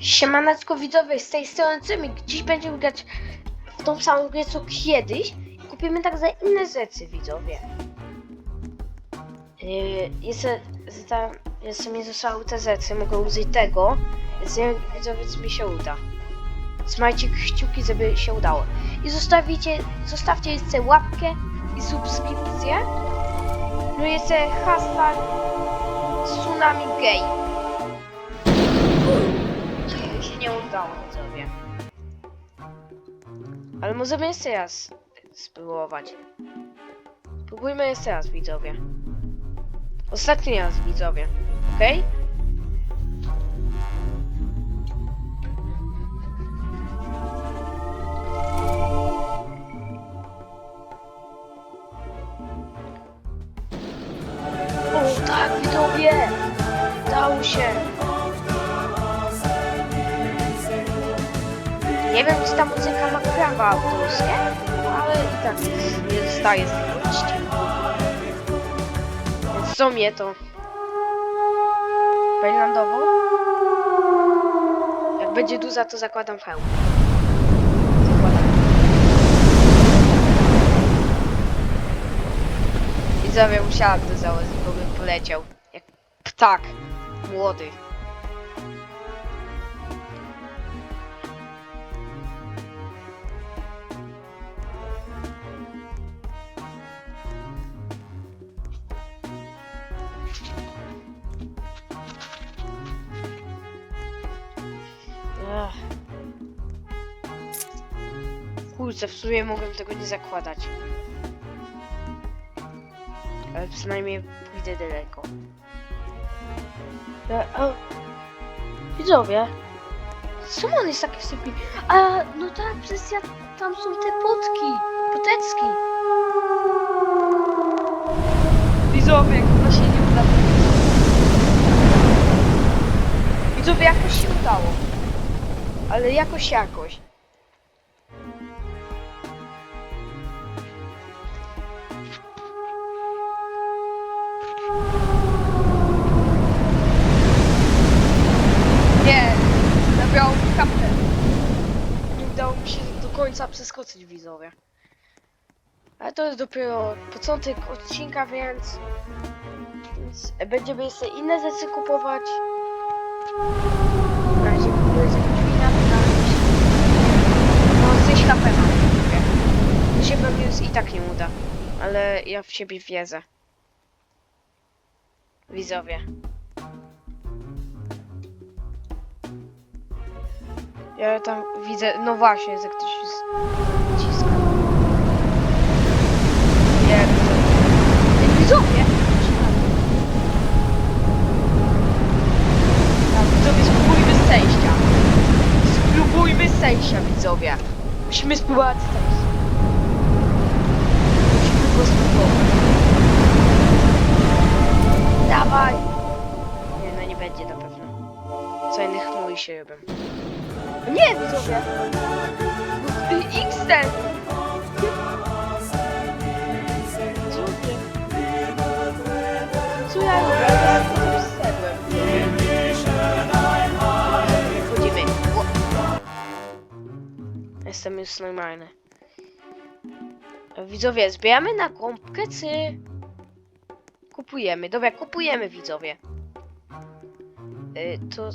Siemaneczko widzowie, z tej strony Cymik. Dziś będziemy grać w tą samą grę co kiedyś. Kupimy tak za inne rzeczy widzowie. Jeszcze, za, jeszcze mi zostały te rzeczy, mogę użyć tego. Wiem widzowie co mi się uda. Trzymajcie kciuki, żeby się udało. I zostawicie, zostawcie jeszcze łapkę i subskrypcję. No i jeszcze hashtag Tsunami Gay. Udało, widzowie. Ale możemy jeszcze raz spróbować. Spróbujmy jeszcze raz, widzowie. Ostatni raz, widzowie. Okej? O, Co mnie to? Bajlandowo? Jak będzie duża, to zakładam hełm. Zakładam. Widzowie, musiałam to założyć, bo bym poleciał. Jak ptak. Młody. Kurczę, w sumie mogłem tego nie zakładać. Ale przynajmniej pójdę daleko. E, o, widzowie. Czemu on jest taki sypki? A, no tak, przecież ja, tam są te potki. Potecki. Widzowie, jak to się nie uda. Widzowie, jakoś się udało. Ale jakoś, jakoś. Nie, zabrał mi. Nie udało mi się do końca przeskoczyć widzowie. Ale to jest dopiero początek odcinka, więc, więc będziemy jeszcze inne rzeczy kupować. Na razie kupuję z jakimś winatem, No 6 HP mam widzowie. To się pewnie już i tak nie uda. Ale ja w siebie wierzę. Widzowie. Ja tam widzę, no właśnie, że ktoś jest naciska. Nie, widzowie. Widzowie! Tak, widzowie, spróbujmy zejścia. Spróbujmy zejścia, widzowie. Musimy spróbować zejść. Się. Nie, widzowie! X-Ten! Widzowie. Co ja robię? Jestem już normalny. Widzowie, zbieramy na gąbkę, czy... Kupujemy. Dobra, kupujemy, widzowie. Y, to...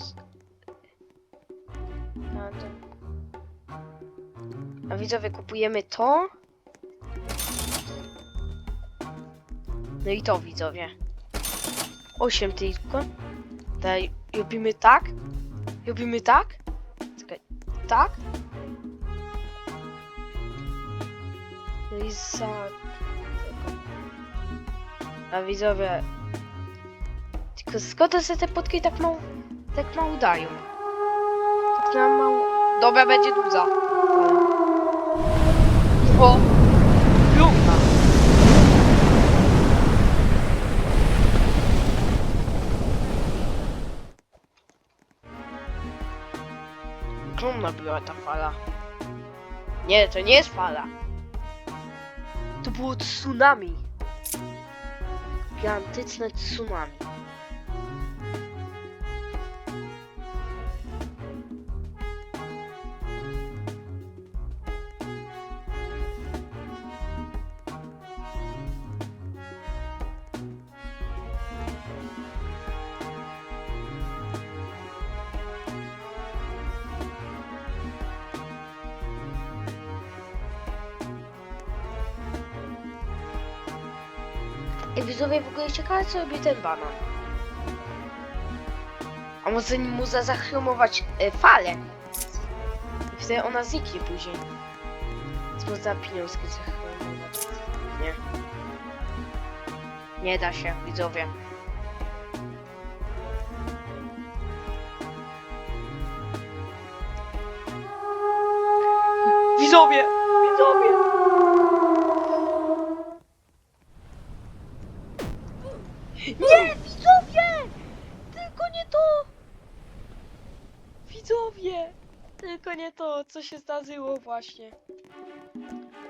A, widzowie, kupujemy to. No i to, widzowie. 8 tylko. Daj, robimy tak. Robimy tak. Czekaj, tak. No i za... A widzowie... Tylko skąd te potki tak mało... Tak mało dają? Nam mało... Dobra, będzie duża. O! Lumna! Ogromna była ta fala. Nie, to nie jest fala. To było tsunami. Gigantyczne tsunami. I widzowie w ogóle ciekawe co robi ten banan. A może mu za zachromować e, falę? I wtedy ona zniknie później. Co można pieniążki zachromować? Nie. Nie da się. Widzowie! Widzowie! Się zdarzyło właśnie.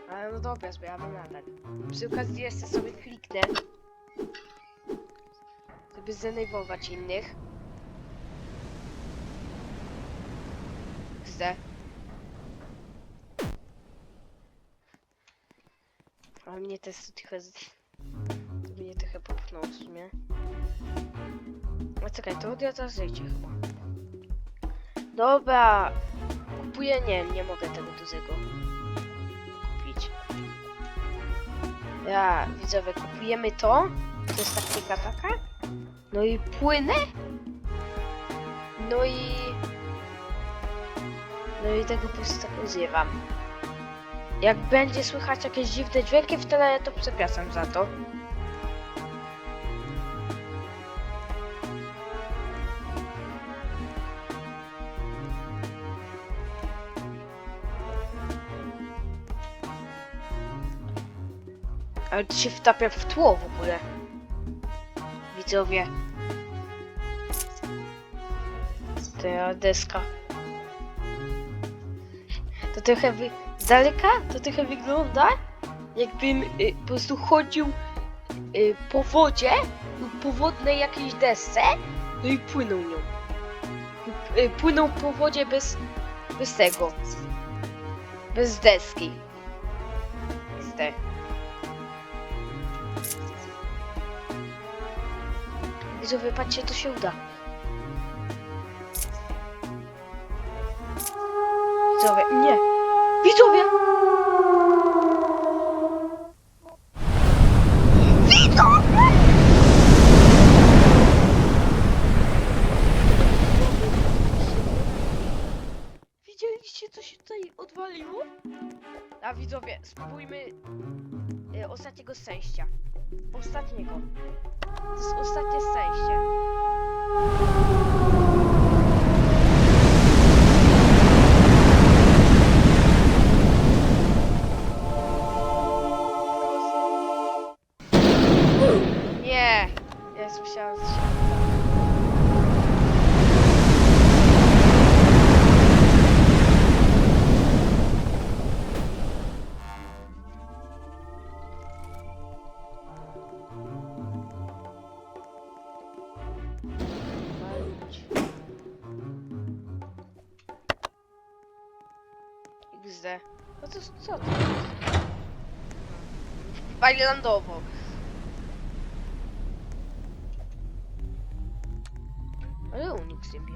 Ale no dobra, zbieramy nadal. Przy okazji jeszcze sobie kliknę. Żeby zdenerwować innych. Zde. Ale mnie też trochę... To mnie trochę popchnął w sumie. A czekaj, to odjadza życie chyba. Dobra. Kupuję, nie, nie mogę tego dużego kupić. Ja, widzowie, kupujemy to. To jest taktyka taka. No i płynę. No i... No i tego po prostu tak używam. Jak będzie słychać jakieś dziwne dźwięki, wtedy to przepraszam za to. Ale to się wtapia w tło w ogóle. Widzowie. Ta deska. To trochę wy... Z daleka to trochę wygląda jakbym y, po prostu chodził y, po wodzie lub po wodnej jakiejś desce no i płynął nią. Y, płynął po wodzie bez, bez tego. Bez deski. XD. Widzowie, patrzcie, to się uda. Widzowie, nie! Widzowie! Widzowie! Widzieliście, co się tutaj odwaliło? A widzowie, spróbujmy e, ostatniego szczęścia. Ostatniego. To jest ostatnie szczęście. Nie! Ja słyszałam, że się... Bajlandowo. Ale unik sobie.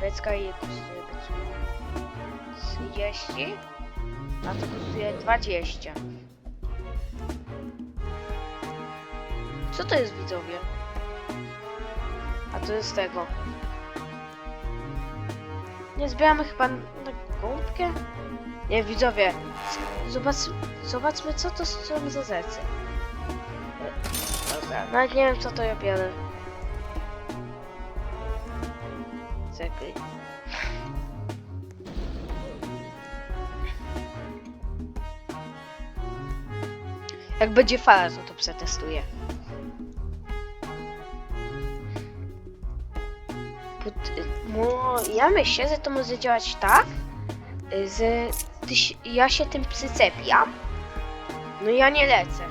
Becka je kosztuje powiedzmy 30, a to kosztuje 20. Co to jest widzowie? A to jest tego. Nie zbieramy chyba na gąbkę? Nie, widzowie. Zobacz, zobaczmy co to są za zecy. Dobra, nawet nie wiem co to ja biorę. Czekaj. Jak będzie fala, to to przetestuję. Mo, ja myślę, że to może działać tak, y, ty, się- ja się tym przycepiam, no ja nie lecę.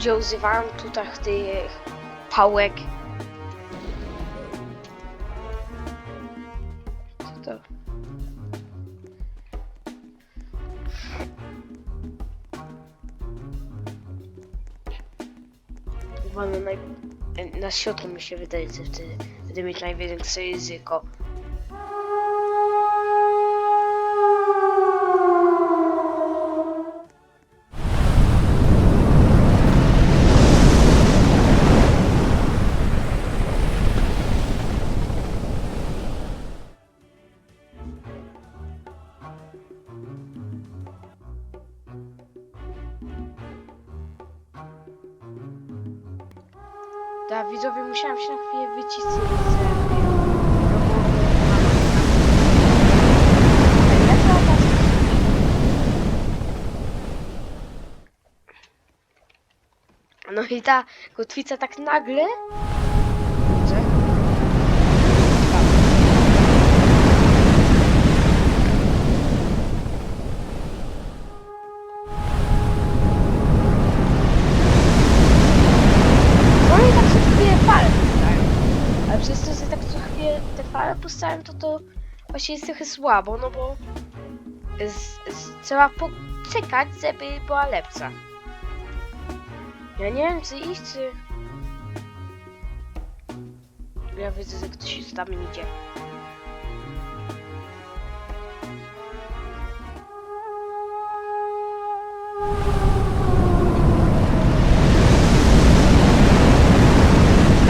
Ludzie używają tutaj tych pałek. Co to? Na, naj... na środku mi się wydaje, że wtedy będę mieć największe ryzyko. No i ta kotwica tak nagle. Że? No i tak co chwilę fale puszczają. Ale przez to, że tak co chwilę te fale puszczają, to to właśnie jest trochę słabo, no bo z, z, trzeba poczekać, żeby była lepsza. Ja nie wiem, czy iść, czy... Ja widzę, że ktoś tam idzie.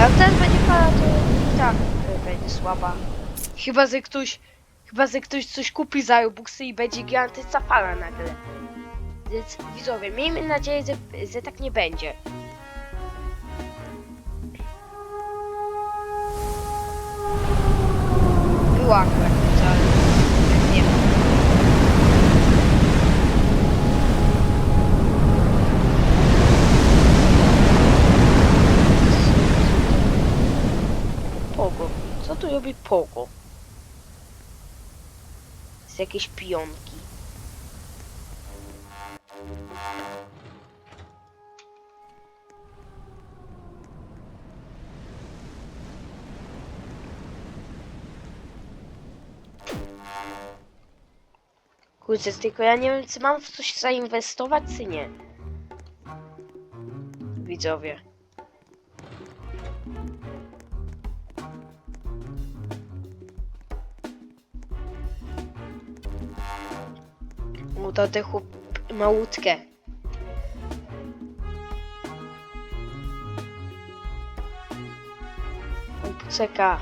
A teraz będzie fala, to i tak będzie słaba. Chyba, że ktoś... Chyba, że ktoś coś kupi za Robuxy i będzie gigantyczna fala nagle. Widzowie, miejmy nadzieję, że, że tak nie będzie. Była akurat. Pogo. Co tu robi Pogo? Z jakieś pionki. Kurczę, tylko ja nie wiem, czy mam w coś zainwestować, czy nie. Widzowie. O, to te chłop... ma łódkę. On poczeka.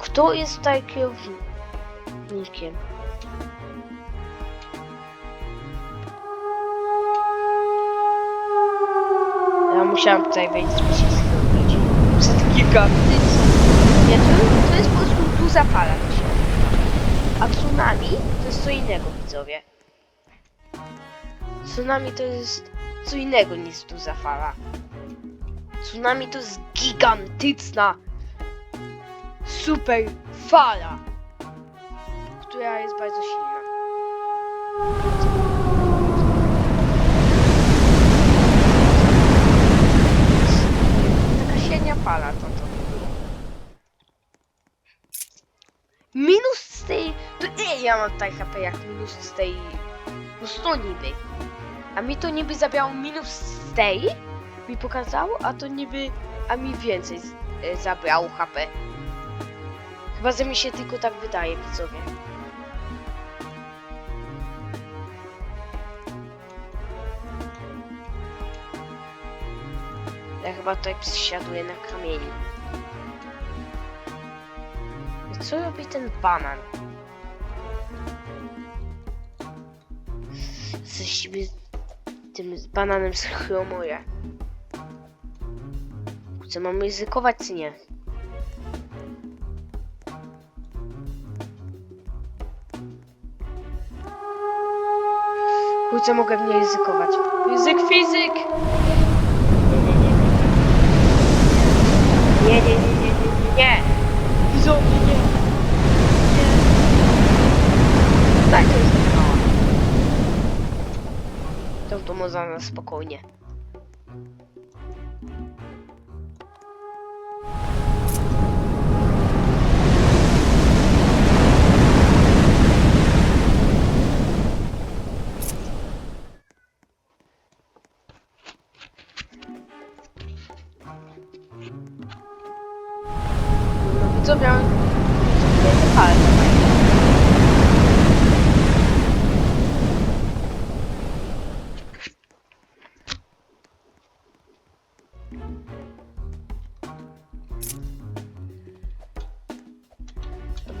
Kto jest tutaj kierownikiem? Ja musiałam tutaj wejść, żeby się schronić. Przed gigantyczną. Nie, to, to jest po prostu duża fala. to się. A tsunami to jest co innego, widzowie. Tsunami to jest co innego niż duża fala. Tsunami to jest gigantyczna super fala, która jest bardzo silna. Taka średnia fala to to by było. Minus z tej... To nie, ja mam tak HP jak minus z tej... No 100 niby. A mi to niby zabiało minus z tej, mi pokazało, a to niby... A mi więcej z- e, zabrało HP. Chyba, że mi się tylko tak wydaje, widzowie. Ja chyba tutaj przysiaduję na kamieni. Co robi ten banan? Ze siebie tym bananem schromuje. Czy mam ryzykować, czy nie? Kurczę, mogę w nie ryzykować. Ryzyk fizyk! Nie, nie, nie, nie, nie. Nie, nie, nie, nie, nie, nie. Nie! Widzowie, nie! Nie! Tak, to jest mała. To to można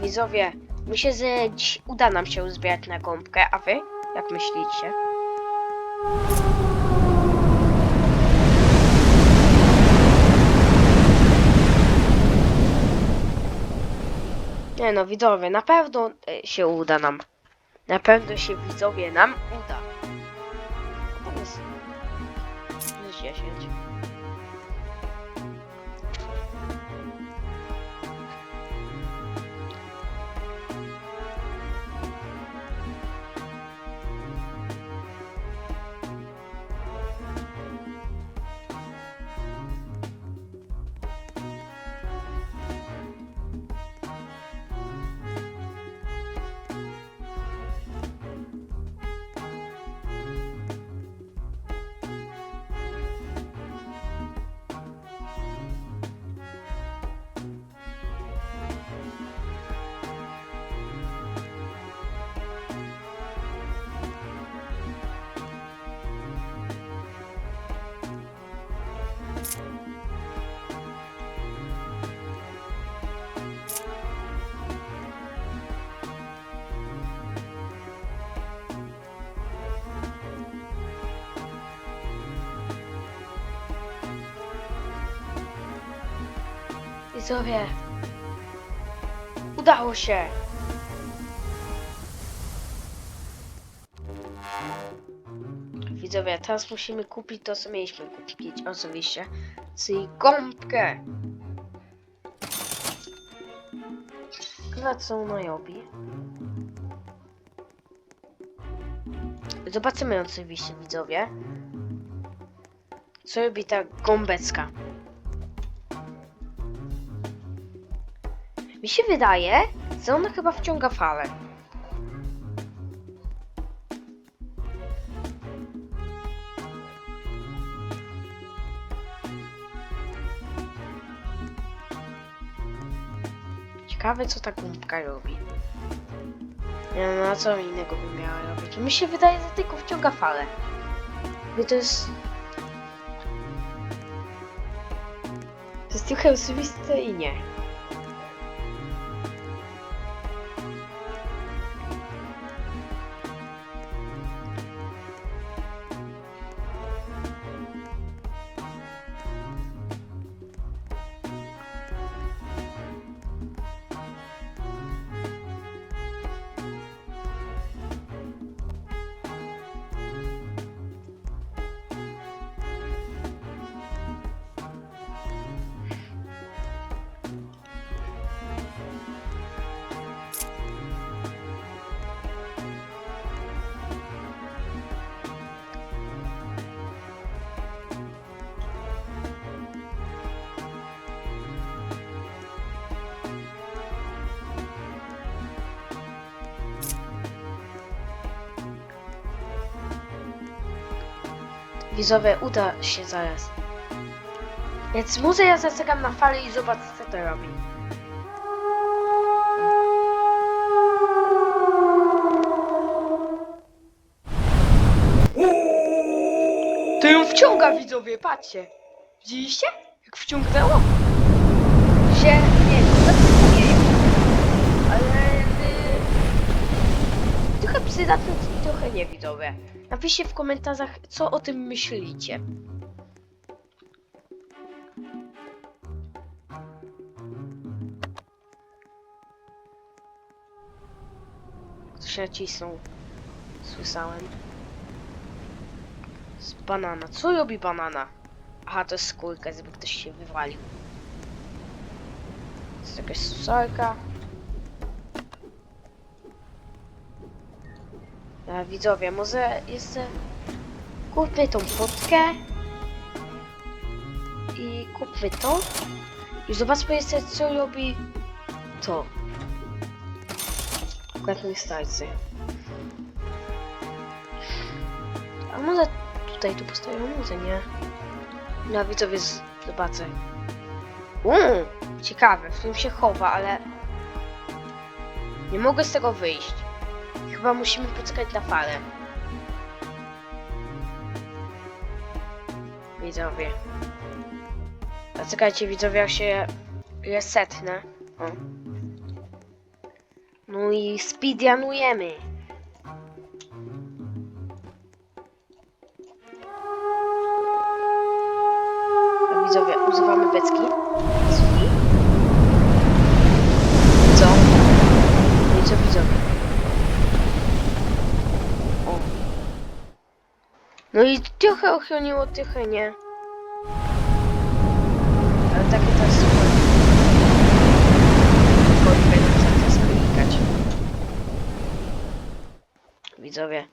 Widzowie, myślę, że dziś uda nam się uzbierać na gąbkę, a wy? Jak myślicie? Nie no, widzowie, na pewno e, się uda nam. Na pewno się widzowie nam uda. Widzowie. Udało się. Widzowie, teraz musimy kupić to, co mieliśmy kupić, oczywiście. Czyli gąbkę. Wracą na jobi. Zobaczymy oczywiście, widzowie. Co robi ta gąbecka? Mi się wydaje, że ona chyba wciąga falę. Ciekawe co ta gąbka robi. Nie wiem, na co innego by miała robić. Mi się wydaje, że tylko wciąga falę. Bo to jest... To jest trochę oczywiste i nie. Widzowie, uda się zaraz. Więc muszę ja zaczekam na falę i zobacz co to robi. To ją wciąga widzowie, patrzcie. Widzieliście? Jak wciągnęło? Się, nie, to nie Ale... Trochę przydatne, trochę nie widzowie. Napiszcie w komentarzach, co o tym myślicie. Ktoś nacisnął. Słyszałem. Z banana. Co robi banana? Aha, to jest skórka, żeby ktoś się wywalił. jest jakaś suszarka. A widzowie, może jeszcze kupmy tą potkę i kupmy to i zobaczmy jeszcze co robi to. Mi starczy. A może tutaj tu postawią może nie? No widzowie zobaczę. Uuu, ciekawe, w tym się chowa, ale nie mogę z tego wyjść. Chyba musimy poczekać na falę. Widzowie. Zaczekajcie widzowie, jak się resetnę. O. No i speedrunujemy. A widzowie, używamy beczki. Drzwi. Co? No i co widzowie? O. No i trochę ochroniło, trochę nie. Ale takie to jest super. Tylko nie klikać. Widzowie.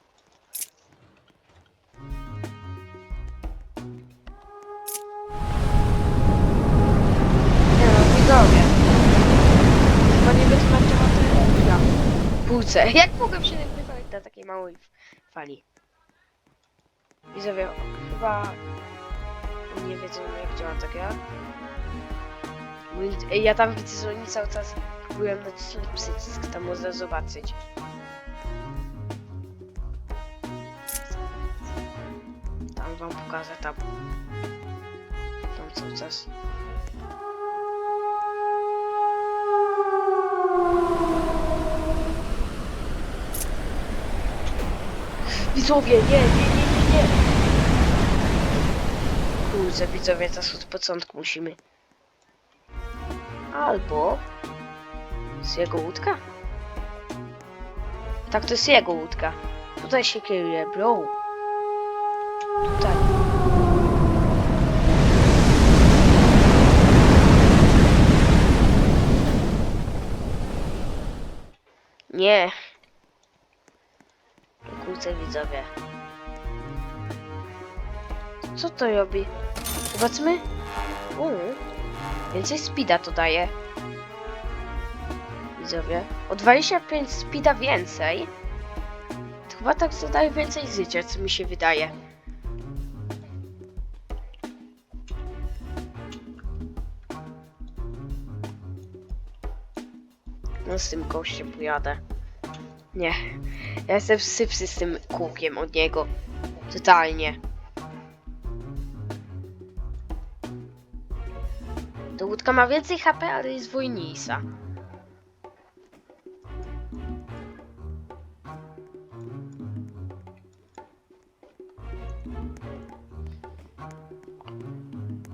Nie no, widzowie. Chyba nie wytłumaczyła tego Półce. Jak mogłem się nagrywać na takiej małej fali? Widzowie, chyba nie wiedzą jak działa ta gra. Bo Ja tam widzę, że oni cały czas próbują nacisnąć przycisk, tam można zobaczyć. Tam wam pokażę, tam. Tam cały czas. Widzowie, nie, nie, nie, nie, nie. Kurczę, widzowie, teraz od początku musimy. Albo z jego łódka? Tak, to jest jego łódka. Tutaj się kieruje, bro. Tutaj. Nie. Kurczę, widzowie. Co to robi? Zobaczmy. Uuu. Więcej speeda to daje. Widzowie. O 25 speeda więcej. To chyba tak zadaje więcej życia, co mi się wydaje. No z tym gościem pojadę. Nie. Ja jestem sypsy z tym kółkiem od niego. Totalnie. To łódka ma więcej HP, ale jest wojniejsza.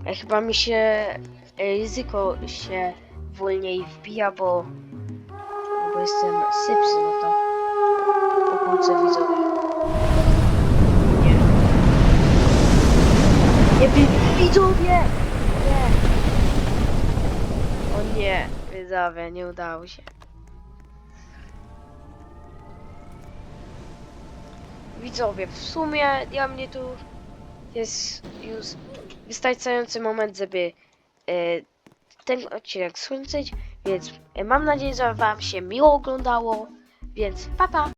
E, Chyba mi się e, ryzyko się wolniej wbija, bo, bo jestem sypsy, no to pokrótce widzowie. Nie. Nie, wi- widzowie! Nie! Widzowie, nie udało się. Widzowie, w sumie dla mnie tu jest już wystarczający moment, żeby e, ten odcinek skończyć, więc e, mam nadzieję, że Wam się miło oglądało, więc pa pa!